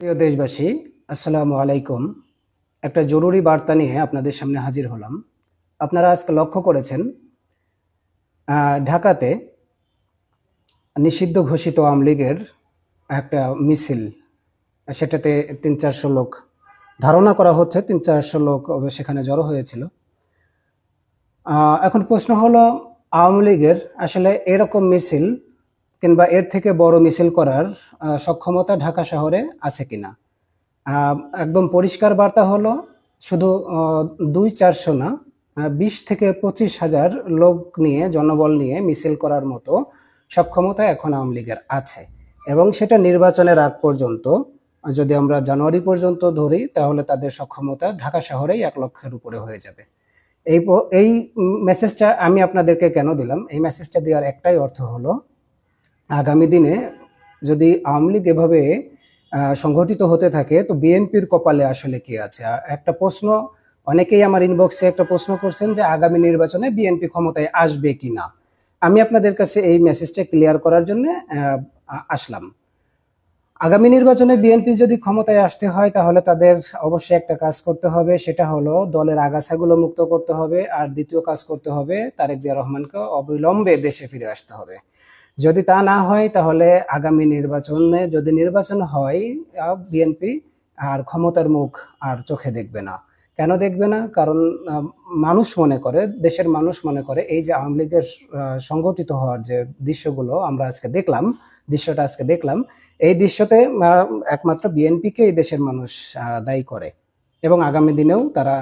প্রিয় দেশবাসী, আসসালামু আলাইকুম। একটা জরুরি বার্তা নিয়ে আপনাদের সামনে হাজির হলাম। আপনারা আজকে লক্ষ্য করেছেন ঢাকাতে নিষিদ্ধ ঘোষিত আওয়ামী লীগের একটা মিছিল, সেটাতে তিন চারশো লোক, ধারণা করা হচ্ছে তিন চারশো লোক সেখানে জড়ো হয়েছিল। এখন প্রশ্ন হলো, আওয়ামী লীগের আসলে এরকম মিছিল কিংবা এর থেকে বড় মিছিল করার সক্ষমতা ঢাকা শহরে আছে কিনা? একদম পরিষ্কার বার্তা হলো শুধু দুই চারশো না বিশ থেকে পঁচিশ হাজার লোক নিয়ে, জনবল নিয়ে মিছিল করার মতো সক্ষমতা এখন আওয়ামী লীগের আছে। এবং সেটা নির্বাচনের আগ পর্যন্ত, যদি আমরা জানুয়ারি পর্যন্ত ধরি, তাহলে তাদের সক্ষমতা ঢাকা শহরেই এক লক্ষের উপরে হয়ে যাবে। এই এই মেসেজটা আমি আপনাদেরকে কেন দিলাম? এই মেসেজটা দেওয়ার একটাই অর্থ হলো আগামী দিনে যদি আওয়ামী লীগ এভাবে সংগঠিত হতে থাকে, তো বিএনপির কপালে আসলে কি আছে? একটা প্রশ্ন, অনেকেই আমার ইনবক্সে একটা প্রশ্ন করছেন যে আগামী নির্বাচনে বিএনপি ক্ষমতায় আসবে কি না? আমি আপনাদের কাছে এই মেসেজটা ক্লিয়ার করার জন্য আসলাম। আগামী নির্বাচনে বিএনপি যদি ক্ষমতায় আসতে হয়, তাহলে তাদের অবশ্যই একটা কাজ করতে হবে, সেটা হলো দলের আগাছাগুলো মুক্ত করতে হবে, আর দ্বিতীয় কাজ করতে হবে, তারেক জিয়া রহমানকে অবিলম্বে দেশে ফিরে আসতে হবে। যদি তা না হয়, তাহলে আগামী নির্বাচনে যদি নির্বাচন হয় বিএনপি আর ক্ষমতার মুখ আর চোখে দেখবে না। কেন দেখবে না? কারণ মানুষ মনে করে, দেশের মানুষ মনে করে, এই যে আওয়ামী লীগের সংগঠিত হওয়ার যে দৃশ্যগুলো আমরা আজকে দেখলাম, দৃশ্যটা আজকে দেখলাম, এই দৃশ্যতে একমাত্র বিএনপিকে এই দেশের মানুষ দায়ী করে। এবং আগামী দিনেও তারা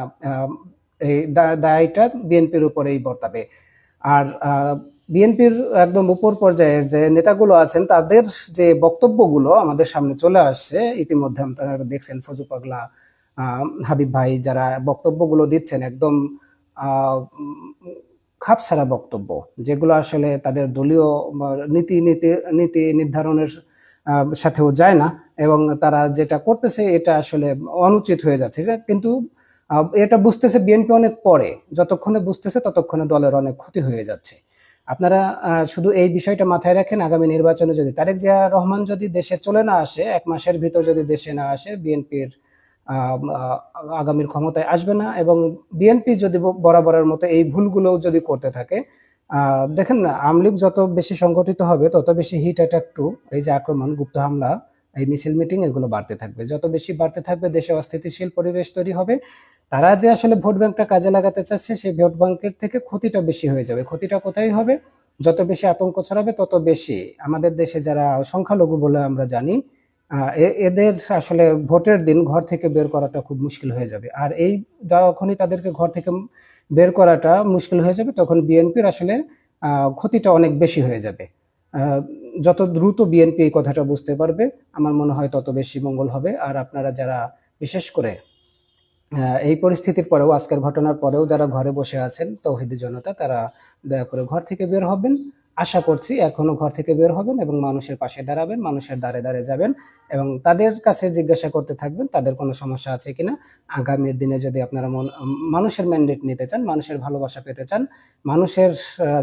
এই দায়টা বিএনপির উপরেই বর্তাবে। আর বিএনপির একদম উপর পর্যায়ের যে নেতাগুলো আছেন তাদের যে বক্তব্যগুলো আমাদের সামনে চলে আসছে ইতিমধ্যে আপনারা দেখছেন ফজু পাগলা হাবিব ভাই যারা বক্তব্যগুলো দিচ্ছেন একদম উম, বক্তব্য যেগুলো আসলে তাদের দলীয় নীতি নীতি নীতি নির্ধারণের সাথেও যায় না এবং তারা যেটা করতেছে এটা আসলে অনুচিত হয়ে যাচ্ছে। কিন্তু এটা বুঝতেছে বিএনপি অনেক পরে যতক্ষণে বুঝতেছে ততক্ষণে দলের অনেক ক্ষতি হয়ে যাচ্ছে। আপনারা শুধু এই বিষয়টা মাথায় রাখেন, আগামী নির্বাচনে যদি তারেক জিয়া রহমান যদি দেশে চলে না আসে, এক মাসের ভিতর যদি দেশে না আসে, বিএনপির আগামীর ক্ষমতায় আসবে না এবং বিএনপি যদি বরাবরের মতো এই ভুলগুলো যদি করতে থাকে দেখেন না, আওয়ামী যত বেশি সংগঠিত হবে, তত বেশি হিট অ্যাটাক টু এই যে আক্রমণ, গুপ্ত হামলা, এই মিছিল মিটিং এগুলো বাড়তে থাকবে। যত বেশি বাড়তে থাকবে, দেশে অস্থিতিশীল পরিবেশ তৈরি হবে তারা যে আসলে ভোট ব্যাংকটা কাজে লাগাতে চাচ্ছে, সেই ভোট ব্যাংকের থেকে ক্ষতিটা বেশি হয়ে যাবে। ক্ষতিটা কোথায় হবে? যত বেশি আতঙ্ক ছড়াবে, তত বেশি। আমাদের দেশে যারা সংখ্যালঘু বলে আমরা জানি এদের আসলে ভোটের দিন ঘর থেকে বের করাটা খুব মুশকিল হয়ে যাবে। আর এই যখনই তাদেরকে ঘর থেকে বের করাটা মুশকিল হয়ে যাবে, তখন বিএনপির আসলে ক্ষতিটা অনেক বেশি হয়ে যাবে। যত দ্রুত বিএনপি এই কথাটা বুঝতে পারবে, আমার মনে হয় তত বেশি মঙ্গল হবে। আর আপনারা যারা, বিশেষ করে এই পরিস্থিতির পরেও, আজকের ঘটনার পরেও যারা ঘরে বসে আছেন, তৌহিদি জনতা, তারা দয়া করে ঘর থেকে বের হবেন। আশা করছি এখনও ঘর থেকে বের হবেন এবং মানুষের পাশে দাঁড়াবেন, মানুষের দ্বারে দ্বারে যাবেন এবং তাদের কাছে জিজ্ঞাসা করতে থাকবেন, তাদের কোনো সমস্যা আছে কিনা। আগামীর দিনে যদি আপনারা মন- মানুষের ম্যান্ডেট নিতে চান, মানুষের ভালোবাসা পেতে চান, মানুষের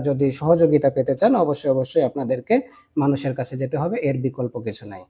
যদি সহযোগিতা পেতে চান, অবশ্যই অবশ্যই আপনাদেরকে মানুষের কাছে যেতে হবে, এর বিকল্প কিছু নাই।